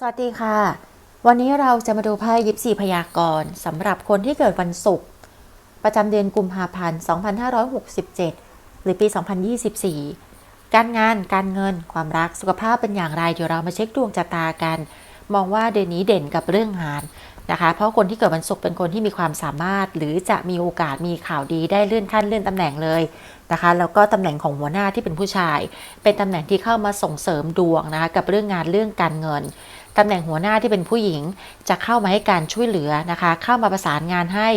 สวัสดีค่ะ วันนี้เราจะมาดูไพ่ยิปซีพยากรณ์สำหรับคนที่เกิดวันศุกร์ประจำเดือนกุมภาพันธ์2567 หรือปี 2024 การงานการเงินความรักสุขภาพเป็นอย่างไร เดี๋ยวเรามาเช็คดวงชะตากัน มองว่าเดือนนี้เด่นกับเรื่องงานนะคะ เพราะคนที่เกิดวันศุกร์เป็นคนที่มีความสามารถ หรือจะมีโอกาสมีข่าวดีได้เลื่อนขั้นเลื่อนตำแหน่งเลยนะคะแล้วก็ตำแหน่งของหัวหน้าที่เป็นผู้ชาย เป็นตำแหน่งที่เข้ามาส่งเสริมดวงนะคะกับเรื่องงานเรื่องการเงิน ตำแหน่งหัวหน้าที่เป็นผู้หญิงจะเข้ามาให้การช่วยเหลือนะคะ เข้ามาประสานงานให้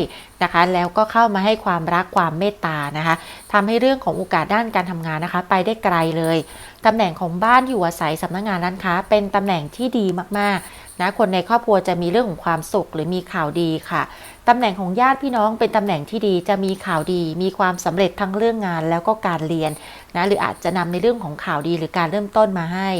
นะคะ แล้วก็เข้ามาให้ความรักความเมตตานะคะทำให้เรื่องของโอกาสด้านการทำงานนะคะ ไปได้ไกลเลยตำแหน่งของบ้านอยู่อาศัยสำนักงานร้านค้า เป็นตำแหน่งที่ดีมากๆนะคนในครอบครัวจะมีเรื่องของความสุขหรือมีข่าวดีค่ะตำแหน่งของญาติพี่น้องเป็นตำแหน่งที่ดีจะมีข่าวดี มีความสำเร็จทั้งเรื่องงานแล้วก็การเรียนนะหรืออาจจะนำในเรื่องของข่าวดีหรือการเริ่มต้นมาให้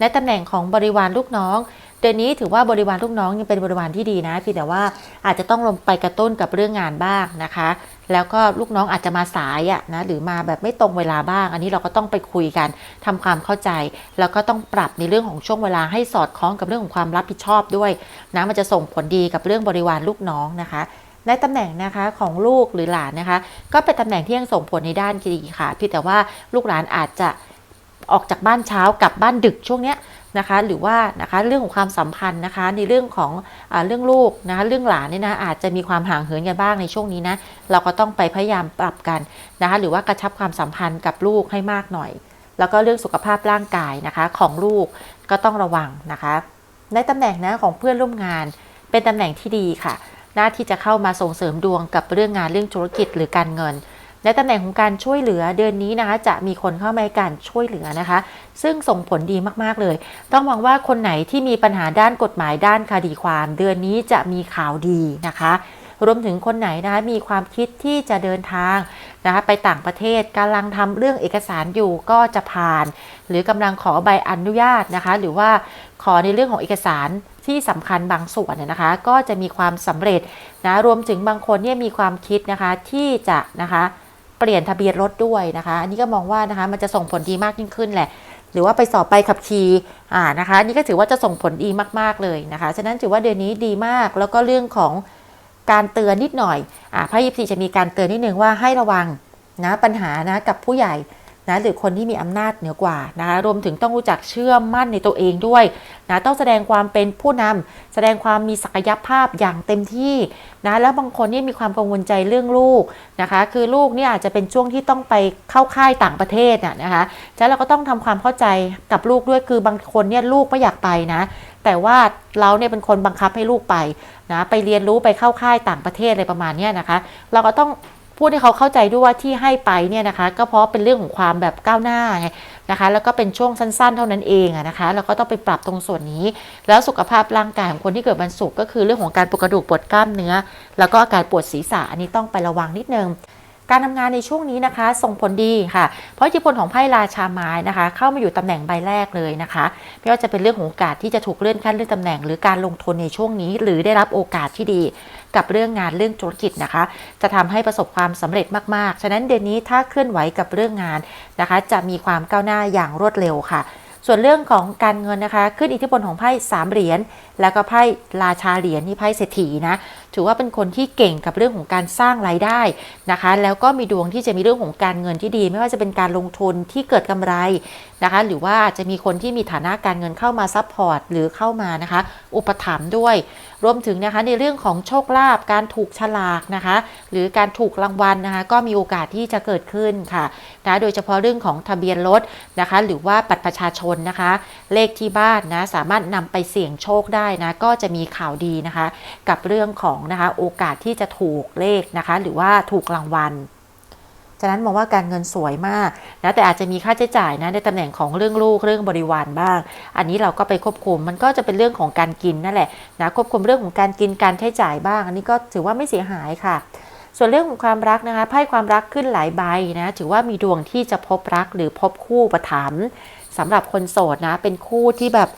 ในตำแหน่งของบริวารลูกน้อง เดือนนี้ถือว่าบริวารลูกน้องยังเป็นบริวารที่ดีนะเพียงแต่ว่าอาจจะต้องลงไปกระตุ้นกับเรื่องงานบ้างนะคะ แล้วก็ลูกน้องอาจจะมาสายอะนะหรือมาแบบไม่ตรงเวลาบ้าง อันนี้เราก็ต้องไปคุยกันทำความเข้าใจ แล้วก็ต้องปรับในเรื่องของช่วงเวลาให้สอดคล้องกับเรื่องของความรับผิดชอบด้วยนะมันจะส่งผลดีกับเรื่องบริวารลูกน้องนะคะในตำแหน่งนะคะของลูกหรือหลานนะคะ ก็เป็นตำแหน่งที่ยังส่งผลในด้านดีค่ะเพียงแต่ว่าลูกหลานอาจจะออกจากบ้านเช้ากลับบ้านดึกช่วงเนี้ย นะคะหรือว่านะคะเรื่องของความสัมพันธ์นะคะในเรื่องของอเรื่องลูกนะคะเรื่องหลานเนี่ยนะอาจจะมีความห่างเหินกันบ้างในช่วงนี้นะเราก็ต้องไปพยายามปรับกันนะคะหรือว่ากระชับความสัมพันธ์กับลูกให้มากหน่อย แล้วก็เรื่องสุขภาพร่างกายนะคะของลูกก็ต้องระวังนะคะ ในตำแหน่งนะของเพื่อนร่วมงาน เป็นตำแหน่งที่ดีค่ะหน้าที่จะเข้ามาส่งเสริมดวงกับเรื่องงานเรื่องธุรกิจหรือการเงิน ในตำแหน่งของการช่วยเหลือเดือนนี้นะคะจะมีคนเข้ามาให้การช่วยเหลือนะคะ ซึ่งส่งผลดีมากๆเลย ต้องมองว่าคนไหนที่มีปัญหาด้านกฎหมายด้านคดีความ เดือนนี้จะมีข่าวดีนะคะรวมถึงคนไหนนะคะมีความคิดที่จะเดินทางนะคะไปต่างประเทศกำลังทำเรื่องเอกสารอยู่ก็จะผ่าน หรือกำลังขอใบอนุญาตนะคะ หรือว่าขอในเรื่องของเอกสารที่สำคัญบางส่วนเนี่ยนะคะ ก็จะมีความสำเร็จนะรวมถึงบางคนเนี่ยมีความคิดนะคะที่จะนะคะ เปลี่ยนทะเบียนรถด้วยนะคะ อันนี้ก็มองว่านะคะมันจะส่งผลดีมากยิ่งขึ้นแหละ หรือว่าไปสอบไปขับขี่อ่านะคะอันนี่ก็ถือว่าจะส่งผลดีมาก ๆ เลยนะคะฉะนั้นถือว่าเดือนนี้ดีมากแล้วก็เรื่องของการเตือนนิดหน่อยอ่าพระยิปซีจะมีการเตือนนิดนึงว่าให้ระวังนะปัญหานะกับผู้ใหญ่ นะหรือคนที่มีอำนาจเหนือกว่านะคะรวมถึงต้องรู้จักเชื่อมั่นในตัวเองด้วยนะต้องแสดงความเป็นผู้นำแสดงความมีศักยภาพอย่างเต็มที่นะแล้วบางคนนี่มีความกังวลใจเรื่องลูกนะคะ คือลูกเนี่ยอาจจะเป็นช่วงที่ต้องไปเข้าค่ายต่างประเทศน่ะนะคะฉะนั้นเราก็ต้องทำความเข้าใจกับลูกด้วยคือบางคนเนี่ยลูกไม่อยากไปนะ แต่ว่าเราเนี่ยเป็นคนบังคับให้ลูกไปนะไปเรียนรู้ไปเข้าค่ายต่างประเทศอะไรประมาณนี้นะคะ เราก็ต้อง พูดให้เขาเข้าใจด้วยว่าที่ให้ไปเนี่ยนะคะ ก็เพราะเป็นเรื่องของความแบบก้าวหน้าไงนะคะ แล้วก็เป็นช่วงสั้นๆ เท่านั้นเองอะนะคะเราก็ต้องไปปรับตรงส่วนนี้ แล้วสุขภาพร่างกายของคนที่เกิดวันศุกร์ก็คือเรื่องของการปวดกระดูกปวดกล้ามเนื้อ แล้วก็อาการปวดศีรษะอันนี้ต้องไประวังนิดนึงการทำงานในช่วงนี้นะคะ ส่งผลดีค่ะ เพราะอิทธิพลของไพ่ราชาไม้นะคะ เข้ามาอยู่ตำแหน่งใบแรกเลยนะคะ ไม่ว่าจะเป็นเรื่องของโอกาสที่จะถูกเลื่อนขั้นเลื่อนตำแหน่ง หรือการลงทุนในช่วงนี้ หรือได้รับโอกาสที่ดี กับเรื่องงานเรื่องธุรกิจนะคะ จะทำให้ประสบความสำเร็จมากๆ ฉะนั้นเดือนนี้ถ้าเคลื่อนไหวกับเรื่องงานนะคะ จะมีความก้าวหน้าอย่างรวดเร็วค่ะส่วนเรื่องของการเงินนะคะ ขึ้นอิทธิพลของไพ่สามเหรียญแล้วก็ไพ่ราชาเหรียญนี่ไพ่เศรษฐีนะถือว่าเป็นคนที่เก่งกับเรื่องของการสร้างรายได้นะคะ แล้วก็มีดวงที่จะมีเรื่องของการเงินที่ดี ไม่ว่าจะเป็นการลงทุนที่เกิดกำไรนะคะ หรือว่าจะมีคนที่มีฐานะการเงินเข้ามาซัพพอร์ตหรือเข้ามานะคะ อุปถัมภ์ด้วย รวมถึงนะคะในเรื่องของโชคลาภการถูกฉลากนะคะ หรือการถูกรางวัลนะคะ ก็มีโอกาสที่จะเกิดขึ้นค่ะนะโดยเฉพาะเรื่องของทะเบียนรถนะคะ หรือว่าบัตรประชาชนนะคะ เลขที่บ้านนะสามารถนำไปเสี่ยงโชคได้นะก็จะมีข่าวดีนะคะ กับเรื่องของนะคะโอกาสที่จะถูกเลขนะคะ หรือว่าถูกรางวัล ฉะนั้นมองว่าการเงินสวยมากนะแต่อาจจะมีค่าใช้จ่ายนะในตำแหน่งของเรื่องลูกเรื่องบริวารบ้าง อันนี้เราก็ไปควบคุมมันก็จะเป็นเรื่องของการกินนั่นแหละนะควบคุมเรื่องของการกินการใช้จ่ายบ้าง อันนี้ก็ถือว่าไม่เสียหายค่ะส่วนเรื่องของความรักนะคะไพ่ความรักขึ้นหลายใบนะถือว่ามีดวงที่จะพบรักหรือพบคู่ประถมสำหรับคนโสดนะเป็นคู่ที่แบบ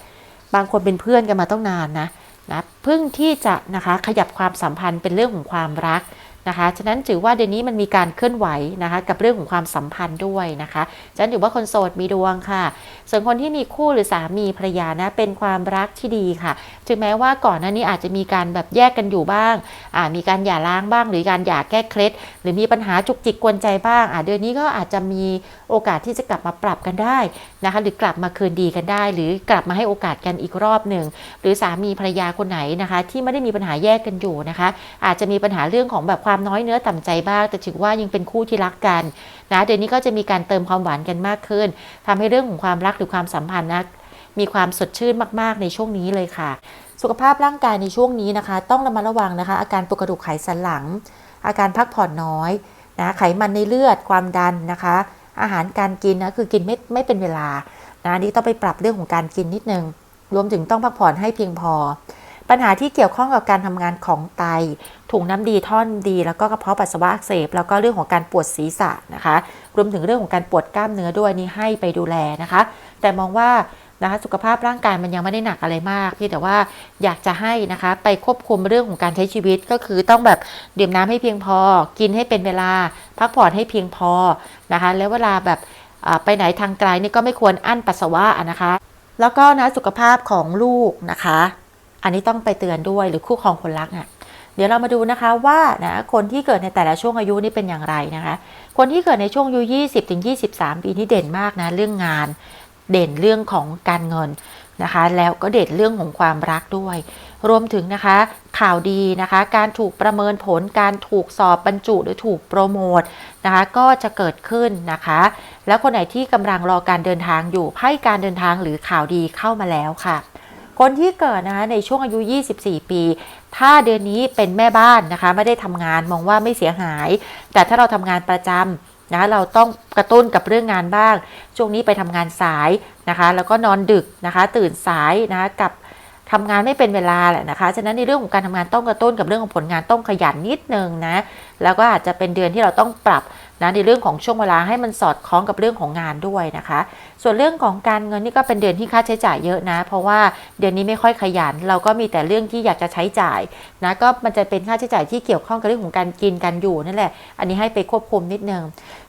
บางคนเป็นเพื่อนกันมาต้องนานนะนะเพิ่งที่จะนะคะขยับความสัมพันธ์เป็นเรื่องของความรัก นะคะฉะนั้นถือว่าเดือนนี้มันมีการเคลื่อนไหวนะคะกับเรื่องของความสัมพันธ์ด้วยนะคะฉะนั้นถือว่าคนโสดมีดวงค่ะ ส่วนคนที่มีคู่หรือสามีภรรยานะเป็นความรักที่ดีค่ะ ถึงแม้ว่าก่อนหน้านี้อาจจะมีการแบบแยกกันอยู่บ้างามีการหย่าร้างบ้าง หรือการหย่าแก้เคล็ดหรือมีปัญหาจุกจิกกวนใจบ้างเดือนนี้ก็อาจจะมีโอกาสที่จะกลับมาปรับกันได้ นะคะหรือกลับมาคืนดีกันได้ หรือกลับมาให้โอกาสกันอีกรอบหนึ่งหรือสามีภรรยาคนไหนนะคะ ที่ไม่ได้มีปัญหาแยกกันอยู่นะคะ อาจจะมีปัญหาเรื่องของแบบความน้อยเนื้อต่ำใจบ้าง แต่ถือว่ายังเป็นคู่ที่รักกันนะเดือนนี้ก็จะมีการเติมความหวานกันมากขึ้นทำให้เรื่องของความรักหรือความสัมพันธ์นะมีความสดชื่นมากๆในช่วงนี้เลยค่ะ สุขภาพร่างกายในช่วงนี้นะคะ ต้องระมัดระวังนะคะ อาการปวดกระดูกไขสันหลัง อาการพักผ่อนน้อยนะไขมันในเลือดความดันนะคะ อาหารการกินนะคือกินไม่ไม่เป็นเวลานะนี่ต้องไปปรับเรื่องของการกินนิดนึง รวมถึงต้องพักผ่อนให้เพียงพอ ปัญหาที่เกี่ยวข้องกับการทำงานของไต ถุงน้ำดีท่อนดี แล้วก็กระเพาะปัสสาวะอักเสบ แล้วก็เรื่องของการปวดศีรษะนะคะ รวมถึงเรื่องของการปวดกล้ามเนื้อด้วยนี่ให้ไปดูแลนะคะ แต่มองว่า นะคะสุขภาพร่างกายมันยังไม่ได้หนักอะไรมากเพียงแต่ว่าอยากจะให้นะคะไปควบคุมเรื่องของการใช้ชีวิตก็คือต้องแบบดื่มน้ำให้เพียงพอ กินให้เป็นเวลา พักผ่อนให้เพียงพอนะคะแล้วเวลาแบบไปไหนทางไกลนี่ก็ไม่ควรอั้นปัสสาวะนะคะ แล้วก็นะสุขภาพของลูกนะคะ อันนี้ต้องไปเตือนด้วยหรือคู่ครองคนรักอะเดี๋ยวเรามาดูนะคะว่านะคนที่เกิดในแต่ละช่วงอายุนี่เป็นอย่างไรนะคะ คนที่เกิดในช่วงอายุ 20-23 ปีนี่เด่นมากนะเรื่องงาน เด่นเรื่องของการเงินนะคะ แล้วก็เด่นเรื่องของความรักด้วย รวมถึงนะคะข่าวดีนะคะ การถูกประเมินผลการถูกสอบบรรจุหรือถูกโปรโมทนะคะ ก็จะเกิดขึ้นนะคะ แล้วคนไหนที่กำลังรอการเดินทางอยู่ไพ่การเดินทางหรือข่าวดีเข้ามาแล้วค่ะคนที่เกิดนะคะในช่วงอายุ 24 ปี ถ้าเดือนนี้เป็นแม่บ้านนะคะ ไม่ได้ทำงานมองว่าไม่เสียหาย แต่ถ้าเราทำงานประจำ นะเราต้องกระตุ้นกับเรื่องงานบ้าง ช่วงนี้ไปทำงานสายนะคะ แล้วก็นอนดึกนะคะ ตื่นสายนะะกับ ทำงานไม่เป็นเวลาแหละนะคะฉะนั้นในเรื่องของการทำงานต้องกระตุ้นกับเรื่องของผลงานต้องขยันนิดนึงนะแล้วก็อาจจะเป็นเดือนที่เราต้องปรับนะในเรื่องของช่วงเวลาให้มันสอดคล้องกับเรื่องของงานด้วยนะคะ ส่วนเรื่องของการเงินนี่ก็เป็นเดือนที่ค่าใช้จ่ายเยอะนะ เพราะว่าเดือนนี้ไม่ค่อยขยัน เราก็มีแต่เรื่องที่อยากจะใช้จ่ายนะก็มันจะเป็นค่าใช้จ่ายที่เกี่ยวข้องกับเรื่องของการกินการอยู่นั่นแหละ อันนี้ให้ไปควบคุมนิดนึง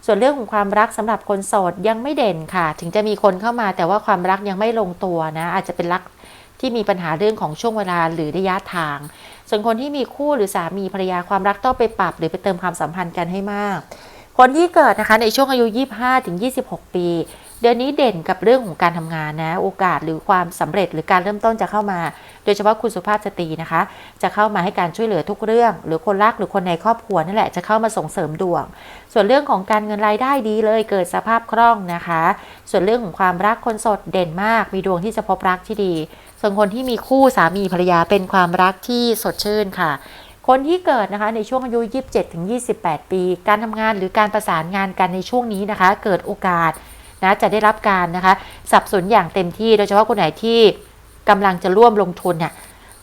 ส่วนเรื่องของความรักสำหรับคนโสดยังไม่เด่นค่ะ ถึงจะมีคนเข้ามาแต่ว่าความรักยังไม่ลงตัวนะ อาจจะเป็นรัก ที่มีปัญหาเรื่องของช่วงเวลาหรือระยะทาง ส่วนคนที่มีคู่หรือสามีภรรยาความรักต้องไปปรับ หรือไปเติมความสัมพันธ์กันให้มาก คนที่เกิดนะคะในช่วงอายุ 25ถึง26 ปี เดือนนี้เด่นกับเรื่องของการทำงานนะ โอกาสหรือความสำเร็จหรือการเริ่มต้นจะเข้ามา โดยเฉพาะคุณสุภาพสตรีนะคะ จะเข้ามาให้การช่วยเหลือทุกเรื่อง หรือคนรักหรือคนในครอบครัวนั่นแหละจะเข้ามาส่งเสริมดวง ส่วนเรื่องของการเงินรายได้ดีเลยเกิดสภาพคล่องนะคะ ส่วนเรื่องของความรักคนโสดเด่นมาก มีดวงที่จะพบรักที่ดี ส่วนคนที่มีคู่สามีภรรยาเป็นความรักที่สดชื่นค่ะ คนที่เกิดนะคะในช่วงอายุ 27ถึง28 ปี การทำงานหรือการประสานงานกันในช่วงนี้นะคะ เกิดโอกาสนะจะได้รับการนะคะสับสนุนอย่างเต็มที่โดยเฉพาะคนไหนที่กำลังจะร่วมลงทุนเนี่ย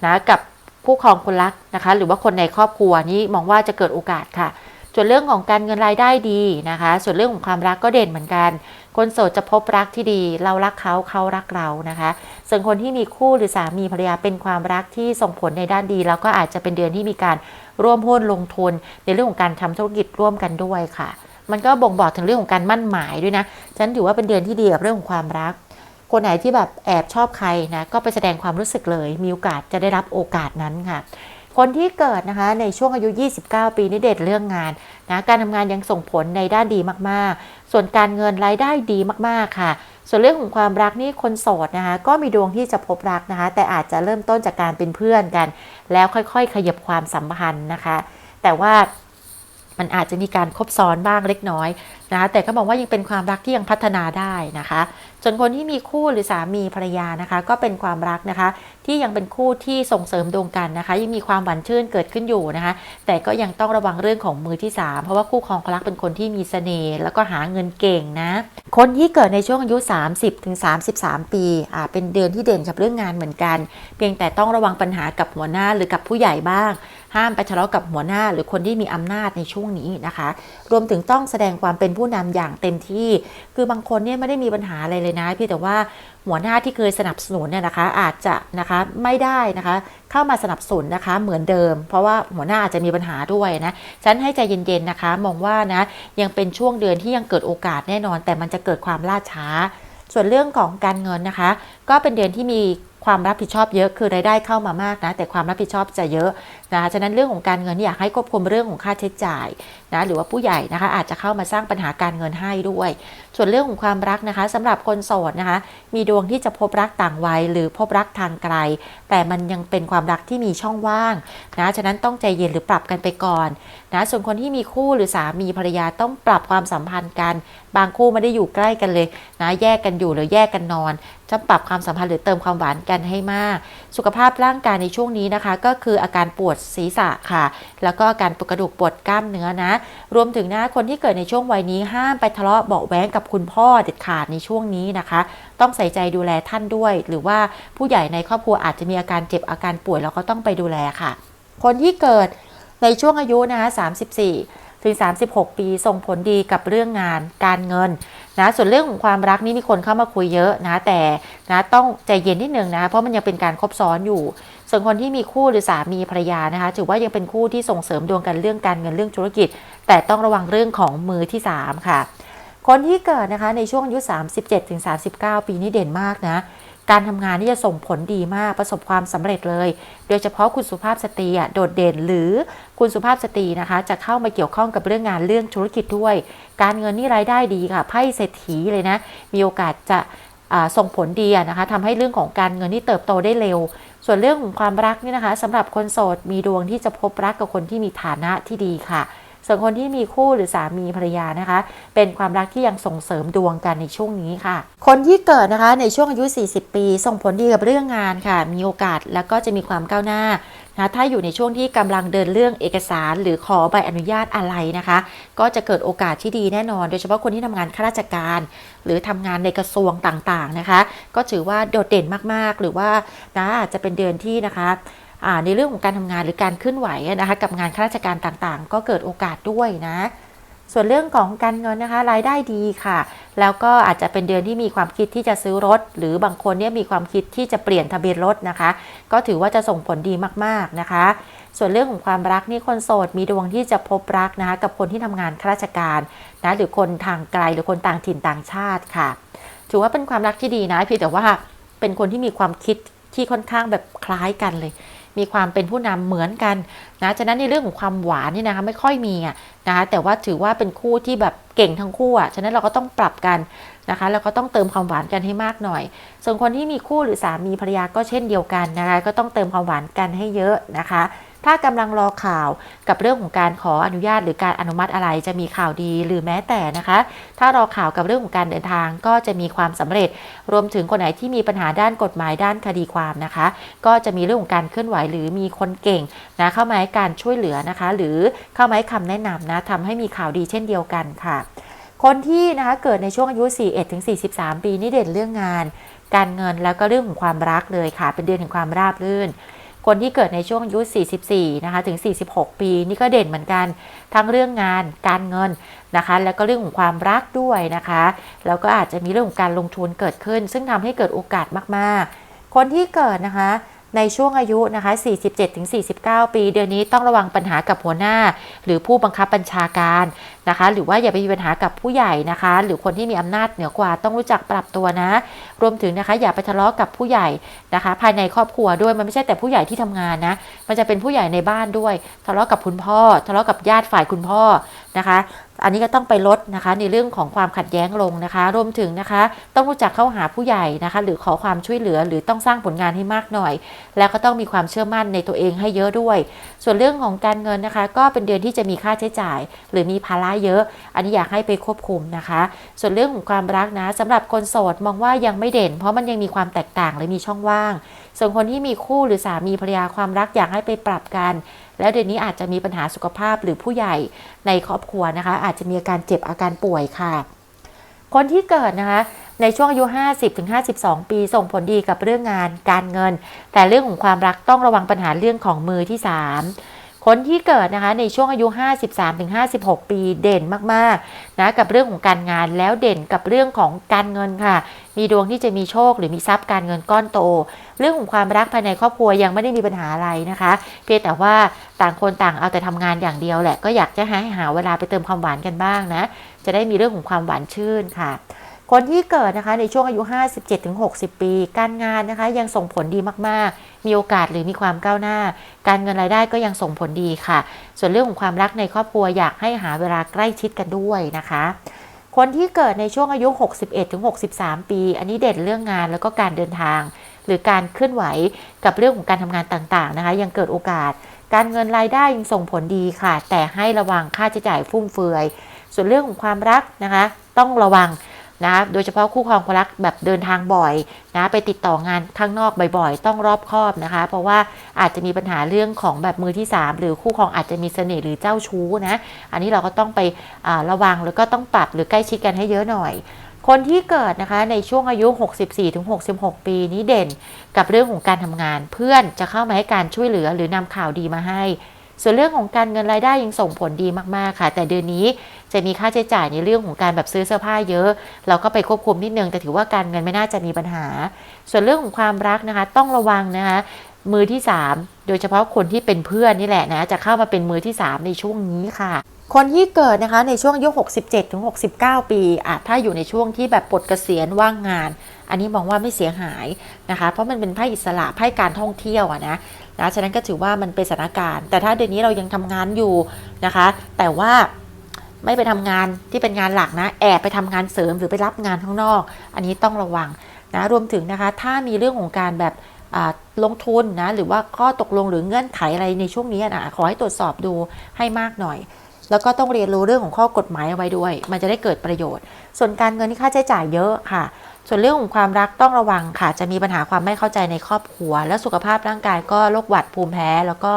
นะกับคู่ครองคนรักนะคะ หรือว่าคนในครอบครัวนี้มองว่าจะเกิดโอกาสค่ะ ส่วนเรื่องของการเงินรายได้ดีนะคะ ส่วนเรื่องของความรักก็เด่นเหมือนกัน คนโสดจะพบรักที่ดี เรารักเขาเขารักเรานะคะ ส่วนคนที่มีคู่หรือสามีภรรยาเป็นความรักที่ส่งผลในด้านดี แล้วก็อาจจะเป็นเดือนที่มีการร่วมหุ้นลงทุน ในเรื่องของการทำธุรกิจร่วมกันด้วยค่ะ มันก็บ่งบอกถึงเรื่องของการมั่นหมายด้วยนะฉันถือว่าเป็นเดือนที่ดีกับเรื่องของความรัก คนไหนที่แบบแอบชอบใครนะก็ไปแสดงความรู้สึกเลย มีโอกาสจะได้รับโอกาสนั้นค่ะ คนที่เกิดนะคะในช่วงอายุ 29 ปีนี่เด่นเรื่องงาน นะการทำงานยังส่งผลในด้านดีมากๆ ส่วนการเงินรายได้ดีมากๆค่ะ ส่วนเรื่องของความรักนี่คนโสดนะคะ ก็มีดวงที่จะพบรักนะคะ แต่อาจจะเริ่มต้นจากการเป็นเพื่อนกัน แล้วค่อยๆ ขยับความสัมพันธ์นะคะ แต่ว่า มันอาจจะมีการคบซ้อนบ้างเล็กน้อยนะคะแต่ก็มองว่ายังเป็นความรักที่ยังพัฒนาได้นะคะ ส่วนคนที่มีคู่หรือสามีภรรยานะคะ ก็เป็นความรักนะคะ ที่ยังเป็นคู่ที่ส่งเสริมดวงกันนะคะ ยังมีความหวานชื่นเกิดขึ้นอยู่นะคะ แต่ก็ยังต้องระวังเรื่องของมือที่ 3 เพราะว่าคู่ครองคนรักเป็นคนที่มีเสน่ห์แล้วก็หาเงินเก่งนะ คนที่เกิดในช่วงอายุ 30ถึง33 ปีอ่าเป็นเดือนที่เด่นกับเรื่องงานเหมือนกัน เพียงแต่ต้องระวังปัญหากับหัวหน้าหรือกับผู้ใหญ่บ้าง ห้ามไปทะเลาะกับหัวหน้าหรือคนที่มีอำนาจในช่วงนี้นะคะ รวมถึงต้องแสดงความเป็นผู้ผู้นำอย่างเต็มที่ คือบางคนเนี่ยไม่ได้มีปัญหาอะไรเลยนะเพี่แต่ว่าหัวหน้าที่เคยสนับสนุนเนี่ยนะคะ อาจจะนะคะไม่ได้นะคะ เข้ามาสนับสนุนนะคะเหมือนเดิม เพราะว่าหัวหน้าอาจจะมีปัญหาด้วยนะฉันให้ใจเย็นๆนะคะ มองว่านะยังเป็นช่วงเดือนที่ยังเกิดโอกาสแน่นอน แต่มันจะเกิดความล่าช้า ส่วนเรื่องของการเงินนะคะ ก็เป็นเดือนที่มีความรับผิดชอบเยอะคือรายได้เข้ามามากนะ แต่ความรับผิดชอบจะเยอะนะคะฉะนั้นเรื่องของการเงินอยากให้ควบคุมเรื่องของค่าใช้จ่ายนะหรือว่าผู้ใหญ่นะคะอาจจะเข้ามาสร้างปัญหาการเงินให้ด้วย ส่วนเรื่องของความรักนะคะสำหรับคนโสดนะคะ มีดวงที่จะพบรักต่างวัย หรือพบรักทางไกล แต่มันยังเป็นความรักที่มีช่องว่างนะฉะนั้นต้องใจเย็นหรือปรับกันไปก่อนนะส่วนคนที่มีคู่หรือสามีภรรยาต้องปรับความสัมพันธ์กัน บางคู่ไม่ได้อยู่ใกล้กันเลยนะแยกกันอยู่หรือแยกกันนอนจะปรับความสัมพันธ์หรือเติมความหวานกันให้มาก สุขภาพร่างกายในช่วงนี้นะคะ ก็คืออาการปวดศีรษะค่ะ แล้วก็อาการปวดกระดูกปวดกล้ามเนื้อนะ รวมถึงนะคนที่เกิดในช่วงวัยนี้ห้ามไปทะเลาะเบาะแว้งกับคุณพ่อเด็ดขาดในช่วงนี้นะคะ ต้องใส่ใจดูแลท่านด้วย หรือว่าผู้ใหญ่ในครอบครัวอาจจะมีอาการเจ็บอาการป่วยเราก็ต้องไปดูแลค่ะ คนที่เกิดในช่วงอายุนะคะ34 ถึง 36 ปีส่งผลดีกับเรื่องงานการเงินนะส่วนเรื่องของความรักนี่มีคนเข้ามาคุยเยอะนะแต่นะต้องใจเย็นนิดนึงนะ เพราะมันยังเป็นการคบซ้อนอยู่ ส่วนคนที่มีคู่หรือสามีภรรยานะคะถือว่ายังเป็นคู่ที่ส่งเสริมดวงกันเรื่องการเงินเรื่องธุรกิจ แต่ต้องระวังเรื่องของมือที่ 3 ค่ะ คนที่เกิดนะคะในช่วงอายุ 37-39 ปีนี้เด่นมากนะการทำงานนี่จะส่งผลดีมากประสบความสำเร็จเลย โดยเฉพาะคุณสุภาพสตรีอะโดดเด่นหรือ คุณสุภาพสตรีนะคะ จะเข้ามาเกี่ยวข้องกับเรื่องงานเรื่องธุรกิจด้วย การเงินนี่รายได้ดีค่ะไพ่เศรษฐีเลยนะ มีโอกาสจะส่งผลดีนะคะทำให้เรื่องของการเงินที่เติบโตได้เร็ว ส่วนเรื่องของความรักนี่นะคะสำหรับคนโสดมีดวงที่จะพบรักกับคนที่มีฐานะที่ดีค่ะส่วนคนที่มีคู่หรือสามีภรรยานะคะ เป็นความรักที่ยังส่งเสริมดวงกันในช่วงนี้ค่ะ คนที่เกิดนะคะในช่วงอายุ 40 ปี ส่งผลดีกับเรื่องงานค่ะ มีโอกาสแล้วก็จะมีความก้าวหน้า นะถ้าอยู่ในช่วงที่กำลังเดินเรื่องเอกสาร หรือขอใบอนุญาตอะไรนะคะ ก็จะเกิดโอกาสที่ดีแน่นอน โดยเฉพาะคนที่ทำงานข้าราชการ หรือทำงานในกระทรวงต่างๆนะคะ ก็ถือว่าโดดเด่นมากๆ หรือว่านะอาจจะเป็นเดือนที่นะคะในเรื่องของการทำงานหรือการเคลื่อนไหวนะคะกับงานข้าราชการต่างๆ ก็เกิดโอกาสด้วยนะ ส่วนเรื่องของการเงินนะคะ รายได้ดีค่ะ แล้วก็อาจจะเป็นเดือนที่มีความคิดที่จะซื้อรถ หรือบางคนเนี่ยมีความคิดที่จะเปลี่ยนทะเบียนรถนะคะ ก็ถือว่าจะส่งผลดีมากๆนะคะ ส่วนเรื่องของความรักนี่คนโสดมีดวงที่จะพบรักนะคะกับคนที่ทำงานข้าราชการนะหรือคนทางไกลหรือคนต่างถิ่นต่างชาติค่ะ ถือว่าเป็นความรักที่ดีนะเพียงแต่ว่าเป็นคนที่มีความคิดที่ค่อนข้างแบบคล้ายกันเลย มีความเป็นผู้นำเหมือนกันนะฉะนั้นในเรื่องของความหวานนี่นะคะไม่ค่อยมีอะนะคะแต่ว่าถือว่าเป็นคู่ที่แบบเก่งทั้งคู่อะฉะนั้นเราก็ต้องปรับกันนะคะแล้วก็ต้องเติมความหวานกันให้มากหน่อย ส่วนคนที่มีคู่หรือสามีภรรยาก็เช่นเดียวกันนะคะก็ต้องเติมความหวานกันให้เยอะนะคะ ถ้ากำลังรอข่าวกับเรื่องของการขออนุญาตหรือการอนุมัติอะไรจะมีข่าวดีหรือแม้แต่นะคะ ถ้ารอข่าวกับเรื่องของการเดินทางก็จะมีความสำเร็จ รวมถึงคนไหนที่มีปัญหาด้านกฎหมายด้านคดีความนะคะ ก็จะมีเรื่องของการเคลื่อนไหวหรือมีคนเก่งนะเข้ามาให้การช่วยเหลือนะคะ หรือเข้ามาให้คำแนะนำนะทำให้มีข่าวดีเช่นเดียวกันค่ะ คนที่นะคะเกิดในช่วงอายุ 41-43 ปีนี่เด่นเรื่องงาน การเงินแล้วก็เรื่องของความรักเลยค่ะ เป็นเดือนแห่งความราบรื่น คนที่เกิดในช่วงอายุ 44 นะคะ ถึง 46 ปี นี่ก็เด่นเหมือนกัน ทั้งเรื่องงาน การเงินนะคะ แล้วก็เรื่องของความรักด้วยนะคะ แล้วก็อาจจะมีเรื่องของการลงทุนเกิดขึ้น ซึ่งทำให้เกิดโอกาสมากๆ คนที่เกิดนะคะ ในช่วงอายุนะคะ 47-49 ปี เดือนนี้ต้องระวังปัญหากับหัวหน้า หรือผู้บังคับบัญชาการนะคะ หรือว่าอย่าไปมีปัญหากับผู้ใหญ่นะคะ หรือคนที่มีอำนาจเหนือกว่าต้องรู้จักปรับตัวนะ รวมถึงนะคะอย่าไปทะเลาะกับผู้ใหญ่นะคะ ภายในครอบครัวด้วยมันไม่ใช่แต่ผู้ใหญ่ที่ทำงานนะ มันจะเป็นผู้ใหญ่ในบ้านด้วย ทะเลาะกับคุณพ่อ ทะเลาะกับญาติฝ่ายคุณพ่อ นะคะ อันนี้ก็ต้องไปลดนะคะในเรื่องของความขัดแย้งลงนะคะ รวมถึงนะคะ ต้องรู้จักเข้าหาผู้ใหญ่นะคะ หรือขอความช่วยเหลือหรือต้องสร้างผลงานให้มากหน่อย แล้วก็ต้องมีความเชื่อมั่นในตัวเองให้เยอะด้วย ส่วนเรื่องของการเงินนะคะ ก็เป็นเดือนที่จะมีค่าใช้จ่าย หรือมีภาระเยอะ อันนี้อยากให้ไปควบคุมนะคะ ส่วนเรื่องของความรักนะสำหรับคนโสดมองว่ายังไม่เด่น เพราะมันยังมีความแตกต่างหรือมีช่องว่าง ส่วนคนที่มีคู่หรือสามีภรรยาความรักอยากให้ไปปรับกัน แล้วเดือนนี้อาจจะมีปัญหาสุขภาพหรือผู้ใหญ่ในครอบครัวนะคะ อาจจะมีอาการเจ็บอาการป่วยค่ะ คนที่เกิดนะคะในช่วงอายุ 50-52 ปี ส่งผลดีกับเรื่องงานการเงิน แต่เรื่องของความรักต้องระวังปัญหาเรื่องของมือที่ 3 คนที่เกิดนะคะในช่วงอายุ 53-56 ปีเด่นมากๆนะกับเรื่องของการงานแล้วเด่นกับเรื่องของการเงินค่ะ มีดวงที่จะมีโชคหรือมีทรัพย์การเงินก้อนโต เรื่องของความรักภายในครอบครัวยังไม่ได้มีปัญหาอะไรนะคะ เพียงแต่ว่าต่างคนต่างเอาแต่ทำงานอย่างเดียวแหละก็อยากจะให้หาเวลาไปเติมความหวานกันบ้างนะจะได้มีเรื่องของความหวานชื่นค่ะ คนที่เกิดนะคะในช่วงอายุ 57-60 ปี การงานนะคะยังส่งผลดีมากๆ มีโอกาสหรือมีความก้าวหน้า การเงินรายได้ก็ยังส่งผลดีค่ะ ส่วนเรื่องของความรักในครอบครัวอยากให้หาเวลาใกล้ชิดกันด้วยนะคะ คนที่เกิดในช่วงอายุ 61-63 ปี อันนี้เด่นเรื่องงานแล้วก็การเดินทาง หรือการเคลื่อนไหวกับเรื่องของการทำงานต่างๆนะคะ ยังเกิดโอกาส การเงินรายได้ยังส่งผลดีค่ะ แต่ให้ระวังค่าใช้จ่ายฟุ่มเฟือย ส่วนเรื่องของความรักนะคะ ต้องระวัง นะโดยเฉพาะคู่ครองคนรักแบบเดินทางบ่อยนะไปติดต่องานข้างนอกบ่อยๆ ต้องรอบคอบนะคะ เพราะว่าอาจจะมีปัญหาเรื่องของแบบมือที่ 3 หรือคู่ครองอาจจะมีเสน่ห์หรือเจ้าชู้นะอันนี้เราก็ต้องไประวังแล้วก็ต้องปรับหรือใกล้ชิดกันให้เยอะหน่อย คนที่เกิดนะคะในช่วงอายุ 64-66 ปีนี้เด่นกับเรื่องของการทำงาน เพื่อนจะเข้ามาให้การช่วยเหลือหรือนำข่าวดีมาให้ ส่วนเรื่องของการเงินรายได้ยังส่งผลดีมากๆค่ะ แต่เดือนนี้จะมีค่าใช้จ่ายในเรื่องของการแบบซื้อเสื้อผ้าเยอะ เราก็ไปควบคุมนิดนึงแต่ถือว่าการเงินไม่น่าจะมีปัญหา ส่วนเรื่องของความรักนะคะ ต้องระวังนะคะมือที่ 3 โดยเฉพาะคนที่เป็นเพื่อนนี่แหละนะ จะเข้ามาเป็นมือที่ 3 ในช่วงนี้ค่ะ คนที่เกิดนะคะในช่วงอายุ 67ถึง69 ปีอาจถ้าอยู่ในช่วงที่แบบปลดเกษียณว่างงาน อันนี้มองว่าไม่เสียหายนะคะ เพราะมันเป็นไพ่อิสระไพ่การท่องเที่ยวอะนะนะฉะนั้นก็ถือว่ามันเป็นสถานการณ์ แต่ถ้าเดือนนี้เรายังทำงานอยู่นะคะ แต่ว่าไม่ไปทำงานที่เป็นงานหลักนะ แอบไปทำงานเสริมหรือไปรับงานข้างนอก อันนี้ต้องระวังนะรวมถึงนะคะถ้ามีเรื่องของการแบบลงทุนนะหรือว่าข้อตกลงหรือเงื่อนไขอะไรในช่วงนี้นะขอให้ตรวจสอบดูให้มากหน่อย แล้วก็ต้องเรียนรู้เรื่องของข้อกฎหมายเอาไว้ด้วย มันจะได้เกิดประโยชน์ ส่วนการเงินที่ค่าใช้จ่ายเยอะค่ะ ส่วนเรื่องของความรักต้องระวังค่ะ จะมีปัญหาความไม่เข้าใจในครอบครัว และสุขภาพร่างกายก็โรคหวัดภูมิแพ้ แล้วก็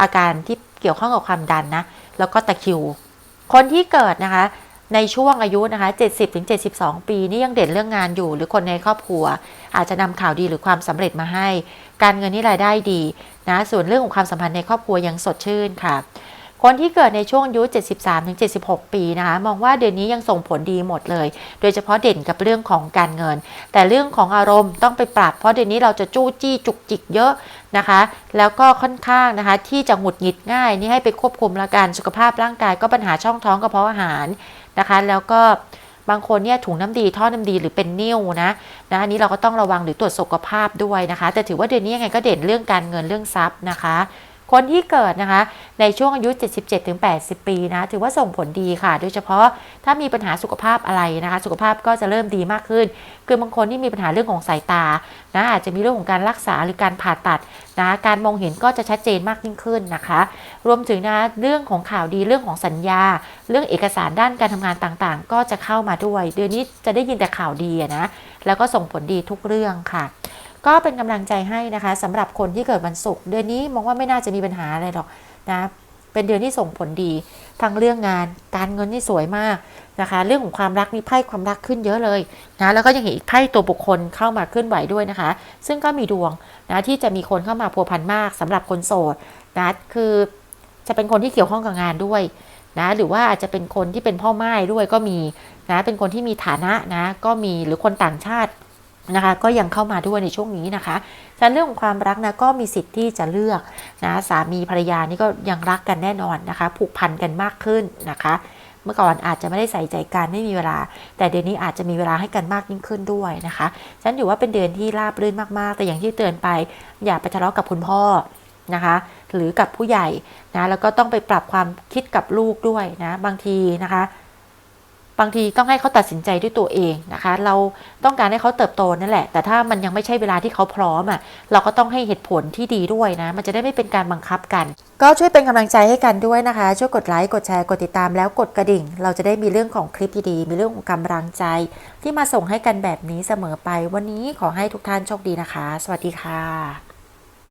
อาการที่เกี่ยวข้องกับความดันนะ แล้วก็ตะคิว คนที่เกิดนะคะในช่วงอายุนะคะ 70-72 ปีนี่ยังเด่นเรื่องงานอยู่ หรือคนในครอบครัว อาจจะนำข่าวดีหรือความสำเร็จมาให้ การเงินนี่รายได้ดีนะ ส่วนเรื่องของความสัมพันธ์ในครอบครัวยังสดชื่นค่ะ คนที่เกิดในช่วงอายุ 73-76 ปีนะคะ มองว่าเดือนนี้ยังส่งผลดีหมดเลย โดยเฉพาะเด่นกับเรื่องของการเงิน แต่เรื่องของอารมณ์ต้องไปปรับ เพราะเดือนนี้เราจะจู้จี้จุกจิกเยอะนะคะ แล้วก็ค่อนข้างนะคะที่จะหงุดหงิดง่าย นี่ให้ไปควบคุมละกันสุขภาพร่างกายก็ปัญหาช่องท้องกระเพาะอาหารนะคะ แล้วก็บางคนเนี่ยถุงน้ำดีท่อน้ำดีหรือเป็นนิ่วนะนะอันนี้เราก็ต้องระวังหรือตรวจสุขภาพด้วยนะคะ แต่ถือว่าเดือนนี้ยังไงก็เด่นเรื่องการเงินเรื่องทรัพย์นะคะ คนที่เกิดนะคะ ในช่วงอายุ 77-80 ปีนะ ถือว่าส่งผลดีค่ะ โดยเฉพาะถ้ามีปัญหาสุขภาพอะไรนะคะ สุขภาพก็จะเริ่มดีมากขึ้น คือบางคนที่มีปัญหาเรื่องของสายตานะอาจจะมีเรื่องของการรักษาหรือการผ่าตัดนะการมองเห็นก็จะชัดเจนมากยิ่งขึ้นนะคะ รวมถึงนะเรื่องของข่าวดีเรื่องของสัญญา เรื่องเอกสารด้านการทำงานต่างๆ ก็จะเข้ามาด้วย เดือนนี้จะได้ยินแต่ข่าวดีนะแล้วก็ส่งผลดีทุกเรื่องค่ะ ก็เป็นกำลังใจให้นะคะสำหรับคนที่เกิดวันศุกร์เดือนนี้มองว่าไม่น่าจะมีปัญหาอะไรหรอกนะเป็นเดือนที่ส่งผลดีทั้งเรื่องงาน การเงินนี่สวยมากนะคะ เรื่องของความรักมีไพ่ความรักขึ้นเยอะเลยนะแล้วก็ยังเห็นอีกไพ่ตัวบุคคลเข้ามาเคลื่อนไหวด้วยนะคะ ซึ่งก็มีดวงนะที่จะมีคนเข้ามาพัวพันมากสำหรับคนโสดนะคือจะเป็นคนที่เกี่ยวข้องกับงานด้วยนะหรือว่าอาจจะเป็นคนที่เป็นพ่อไม้ด้วยก็มีนะเป็นคนที่มีฐานะนะก็มีหรือคนต่างชาติ นะคะก็ยังเข้ามาด้วยในช่วงนี้นะคะฉะนั้นเรื่องของความรักนะก็มีสิทธิ์ที่จะเลือกนะสามีภรรยานี่ก็ยังรักกันแน่นอนนะคะ ผูกพันกันมากขึ้นนะคะ เมื่อก่อนอาจจะไม่ได้ใส่ใจกันไม่มีเวลา แต่เดือนนี้อาจจะมีเวลาให้กันมากยิ่งขึ้นด้วยนะคะฉันถือว่าเป็นเดือนที่ราบรื่นมากๆ แต่อย่างที่เตือนไป อย่าไปทะเลาะกับคุณพ่อนะคะหรือกับผู้ใหญ่นะแล้วก็ต้องไปปรับความคิดกับลูกด้วยนะบางทีนะคะ บางทีต้องให้เขาตัดสินใจด้วยตัวเองนะคะ เราต้องการให้เขาเติบโตนั่นแหละ แต่ถ้ามันยังไม่ใช่เวลาที่เขาพร้อมอะ เราก็ต้องให้เหตุผลที่ดีด้วยนะ มันจะได้ไม่เป็นการบังคับกัน ก็ช่วยเป็นกำลังใจให้กันด้วยนะคะ ช่วยกดไลค์ กดแชร์ กดติดตามแล้วกดกระดิ่ง เราจะได้มีเรื่องของคลิปดีๆ มีเรื่องของกำลังใจ ที่มาส่งให้กันแบบนี้เสมอไป วันนี้ขอให้ทุกท่านโชคดีนะคะ สวัสดีค่ะ